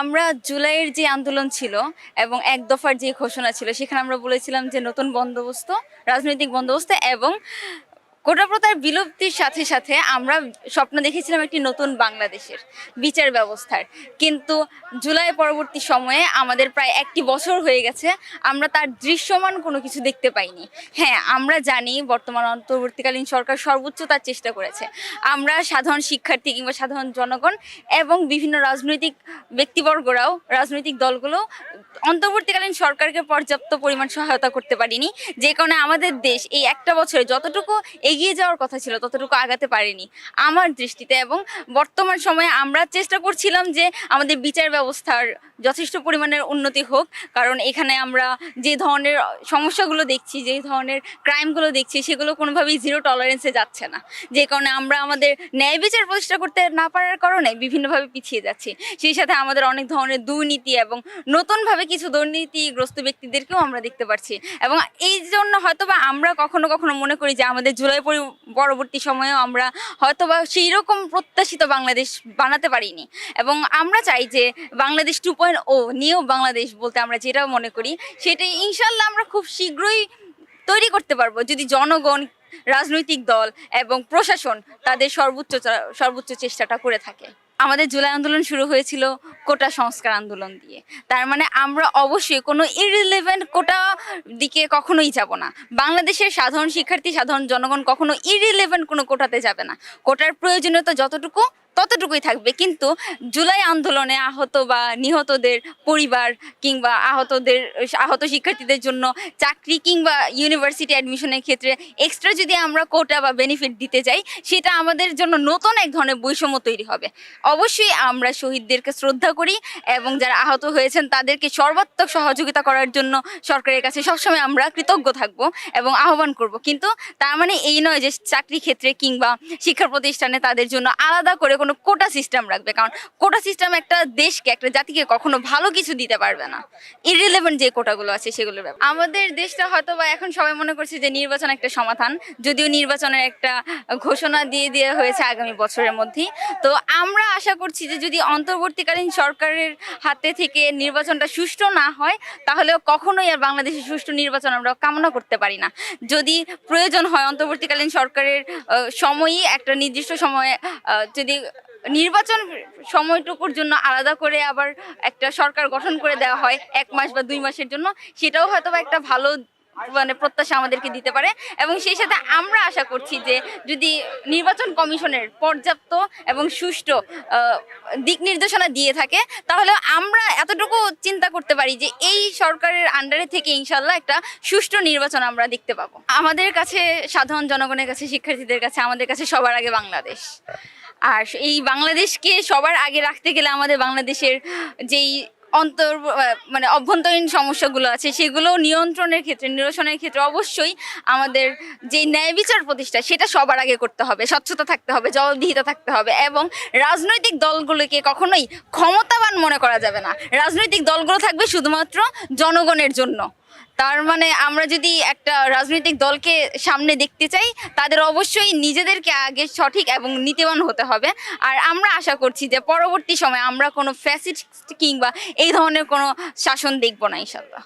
আমরা জুলাইয়ের যে আন্দোলন ছিল এবং এক দফার যে ঘোষণা ছিল, সেখানে আমরা বলেছিলাম যে নতুন বন্দোবস্ত, রাজনৈতিক বন্দোবস্ত এবং কোটা প্রথার বিলুপ্তির সাথে সাথে আমরা স্বপ্ন দেখেছিলাম একটি নতুন বাংলাদেশের বিচার ব্যবস্থার। কিন্তু জুলাই পরবর্তী সময়ে আমাদের প্রায় একটি বছর হয়ে গেছে, আমরা তার দৃশ্যমান কোনো কিছু দেখতে পাইনি। হ্যাঁ আমরা জানি বর্তমান অন্তর্বর্তীকালীন সরকার সর্বোচ্চ তার চেষ্টা করেছে। আমরা সাধারণ শিক্ষার্থী কিংবা সাধারণ জনগণ এবং বিভিন্ন রাজনৈতিক ব্যক্তিবর্গরাও, রাজনৈতিক দলগুলো অন্তর্বর্তীকালীন সরকারকে পর্যাপ্ত পরিমাণ সহায়তা করতে পারিনি। যে কারণে আমাদের দেশ এই একটা বছরে যতটুকু এগিয়ে যাওয়ার কথা ছিল, ততটুকু আগাতে পারেনি। আমার দৃষ্টিতে এবং বর্তমান সময়ে আমরা চেষ্টা করছিলাম যে আমাদের বিচার ব্যবস্থার যথেষ্ট পরিমাণের উন্নতি হোক, কারণ এখানে আমরা যে ধরনের সমস্যাগুলো দেখছি, যে ধরনের ক্রাইমগুলো দেখছি, সেগুলো কোনোভাবেই জিরো টলারেন্সে যাচ্ছে না। যে কারণে আমরা আমাদের ন্যায় বিচার প্রতিষ্ঠা করতে না পারার কারণে বিভিন্নভাবে পিছিয়ে যাচ্ছি। সেই সাথে আমাদের অনেক ধরনের দুর্নীতি এবং নতুনভাবে কিছু দুর্নীতিগ্রস্ত ব্যক্তিদেরকেও আমরা দেখতে পাচ্ছি এবং এই জন্য হয়তোবা আমরা কখনো কখনো মনে করি যে আমাদের জুলাই পরবর্তী সময়েও আমরা হয়তোবা সেই রকম প্রত্যাশিত বাংলাদেশ বানাতে পারিনি। এবং আমরা চাই যে Bangladesh two point O new Bangladesh বলতে আমরা যেটা মনে করি, সেটাই ইনশাল্লাহ আমরা খুব শীঘ্রই তৈরি করতে পারব। যদি জনগণ, রাজনৈতিক দল এবং প্রশাসন তাদের সর্বোচ্চ সর্বোচ্চ চেষ্টাটা করে থাকে। আমাদের জুলাই আন্দোলন শুরু হয়েছিল কোটা সংস্কার আন্দোলন দিয়ে। তার মানে আমরা অবশ্যই কোনো ইরিলেভেন্ট কোটা দিকে কখনোই যাব না। বাংলাদেশের সাধারণ শিক্ষার্থী, সাধারণ জনগণ কখনো ইরিলেভেন্ট কোনো কোটাতে যাবে না। কোটার প্রয়োজনীয়তা যতটুকু ততটুকুই থাকবে। কিন্তু জুলাই আন্দোলনে আহত বা নিহতদের পরিবার কিংবা আহতদের, আহত শিক্ষার্থীদের জন্য চাকরি কিংবা ইউনিভার্সিটি অ্যাডমিশনের ক্ষেত্রে এক্সট্রা যদি আমরা কোটা বা বেনিফিট দিতে যাই, সেটা আমাদের জন্য নতুন এক ধরনের বৈষম্য তৈরি হবে। অবশ্যই আমরা শহীদদেরকে শ্রদ্ধা করি এবং যারা আহত হয়েছেন তাদেরকে সর্বাত্মক সহযোগিতা করার জন্য সরকারের কাছে সবসময় আমরা কৃতজ্ঞ থাকব এবং আহ্বান করব। কিন্তু তার মানে এই নয় যে চাকরি ক্ষেত্রে কিংবা শিক্ষা প্রতিষ্ঠানে তাদের জন্য আলাদা করে কোনো কোটা সিস্টেম রাখবে। কারণ কোটা সিস্টেম একটা দেশকে, একটা জাতিকে কখনো ভালো কিছু দিতে পারবে না। ইরিলেভেন্ট যে কোটাগুলো আছে ব্যাপারে। আমাদের দেশটা হয়তো বা এখন সবাই মনে করছে যে নির্বাচন একটা সমাধান। যদিও নির্বাচনের একটা ঘোষণা দিয়ে দেওয়া হয়েছে আগামী বছরের মধ্যেই। তো আমরা আশা করছি যে যদি অন্তর্বর্তীকালীন সরকারের হাতে থেকে নির্বাচনটা সুষ্ঠু না হয় তাহলে কখনোই আর বাংলাদেশে সুষ্ঠু নির্বাচন আমরা কামনা করতে পারি না। যদি প্রয়োজন হয় অন্তর্বর্তীকালীন সরকারের সময়ই একটা নির্দিষ্ট সময়ে যদি নির্বাচন সময়টুকুর জন্য আলাদা করে আবার একটা সরকার গঠন করে দেওয়া হয়, এক মাস বা দুই মাসের জন্য, সেটাও হয়তো একটা ভালো মানে প্রত্যাশা আমাদেরকে দিতে পারে। এবং সেই সাথে আমরা আশা করছি যে, যদি নির্বাচন কমিশনের পর্যাপ্ত এবং সুষ্ঠু দিক নির্দেশনা দিয়ে থাকে, তাহলে আমরা এতটুকু চিন্তা করতে পারি যে, এই সরকারের আন্ডারে থেকে ইনশাল্লাহ একটা সুষ্ঠু নির্বাচন আমরা দেখতে পাবো। আমাদের কাছে, সাধারণ জনগণের কাছে, শিক্ষার্থীদের কাছে, আমাদের কাছে সবার আগে বাংলাদেশ। আর এই বাংলাদেশকে সবার আগে রাখতে গেলে আমাদের বাংলাদেশের যেই অন্তর মানে অভ্যন্তরীণ সমস্যাগুলো আছে, সেগুলো নিয়ন্ত্রণের ক্ষেত্রে, নিরসনের ক্ষেত্রে অবশ্যই আমাদের যে ন্যায় বিচার প্রতিষ্ঠা, সেটা সবার আগে করতে হবে। স্বচ্ছতা থাকতে হবে, জবাবদিহিতা থাকতে হবে এবং রাজনৈতিক দলগুলোকে কখনোই ক্ষমতাবান মনে করা যাবে না। রাজনৈতিক দলগুলো থাকবে শুধুমাত্র জনগণের জন্য। তার মানে আমরা যদি একটা রাজনৈতিক দলকে সামনে দেখতে চাই, তাদের অবশ্যই নিজেদেরকে আগে সঠিক এবং নীতিবান হতে হবে। আর আমরা আশা করছি যে পরবর্তী সময়ে আমরা কোনো ফ্যাসিস্ট কিংবা এই ধরনের কোনো শাসন দেখব না ইনশাল্লাহ